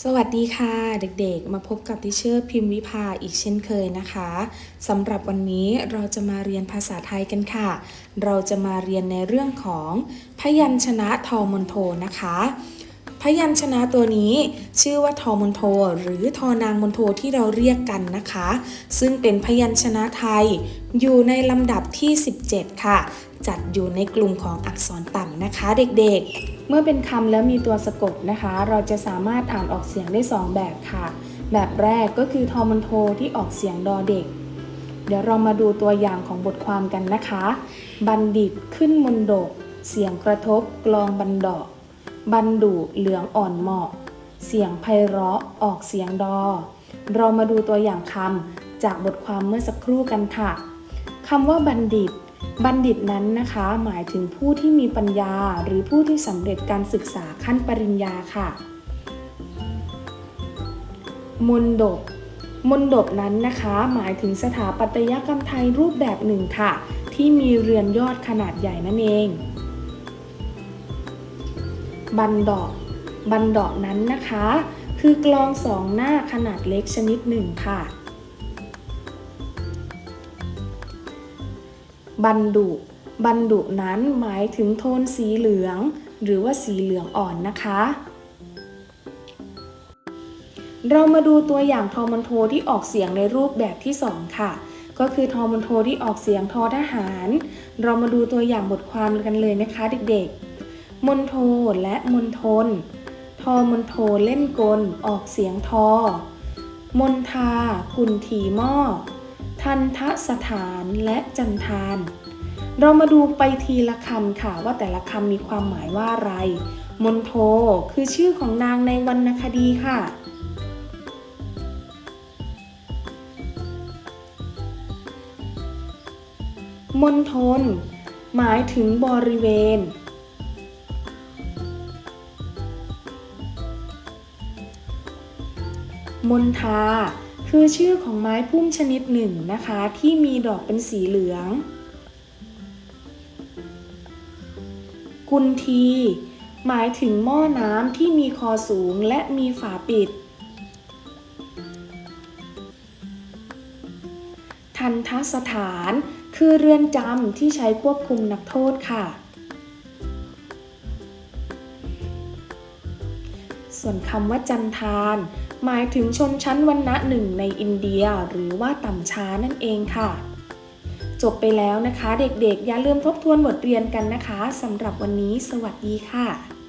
สวัสดีค่ะเด็กๆ มาพบกับทิเชอร์พิมพ์วิภาอีกเช่นเคยนะคะสำหรับวันนี้เราจะมาเรียนภาษาไทยกันค่ะ เราจะมาเรียนในเรื่องของพยัญชนะทอมนโทนะคะ พยัญชนะตัวนี้ชื่อว่าทอมนโท หรือทอนางมนโทที่เราเรียกกันนะคะ ซึ่งเป็นพยัญชนะไทย อยู่ในลำดับที่ 17 ค่ะ จัดอยู่ในกลุ่มของอักษรต่ำนะคะเด็กๆ เมื่อเป็นคำแล้วมีตัวสะกดนะคะ เราจะสามารถอ่านออกเสียงได้ 2 แบบค่ะ แบบแรกก็คือทอมนโทที่ออกเสียงดอเด็ก เดี๋ยวเรามาดูตัวอย่างของบทความกันนะคะ บัณฑิตขึ้นมนดก เสียงกระทบกลองบันดอก บันดุเหลืองอ่อนเหมาะ เสียงไพเราะออกเสียงดอ เรามาดูตัวอย่างคำจากบทความเมื่อสักครู่กันค่ะคำว่าบัณฑิต บัณฑิตนั้นนะคะ หมายถึงผู้ที่มีปัญญา หรือผู้ที่สำเร็จการศึกษาขั้นปริญญาค่ะมนดบมนดบนั้นนะคะ หมายถึงสถาปัตยกรรมไทยรูปแบบหนึ่งค่ะ ที่มีเรือนยอดขนาดใหญ่นั่นเอง บันดอกบันดอกนั้นนะคะ คือกลองสองหน้าขนาดเล็กชนิดหนึ่งค่ะ บันดุบันดุนั้นหมายถึงโทนสีเหลือง หรือว่าสีเหลืองอ่อนนะคะ เรามาดูตัวอย่างทอมันโทที่ออกเสียงในรูปแบบที่ 2 ค่ะ ก็คือทอมันโทที่ออกเสียงทอทหาร เรามาดูตัวอย่างบทความกันเลยนะคะเด็กๆ มนโทและมนทน ทอมนโทเล่นกล ออกเสียงทอ มนทา กุนทีหม้อ ทันทะสถานและจันทาน เรามาดูไปทีละคำค่ะว่าแต่ละคำมีความหมายว่าอะไร มนโทคือชื่อของนางในวรรณคดีค่ะมณฑลหมายถึงบริเวณ มณฑาคือชื่อของไม้พุ่มชนิดหนึ่งนะคะ ที่มีดอกเป็นสีเหลือง กุนที หมายถึงหม้อน้ำที่มีคอสูงและมีฝาปิด ทันทสถานคือเรือนจำที่ใช้ควบคุมนักโทษค่ะ ส่วนคำว่าจันทาน หมายถึงชนชั้นวรรณะหนึ่งในอินเดียหรือว่าต่ำช้านั่นเองค่ะ จบไปแล้วนะคะ เด็กๆ อย่าลืมทบทวนบทเรียนกันนะคะสำหรับวันนี้ สวัสดีค่ะ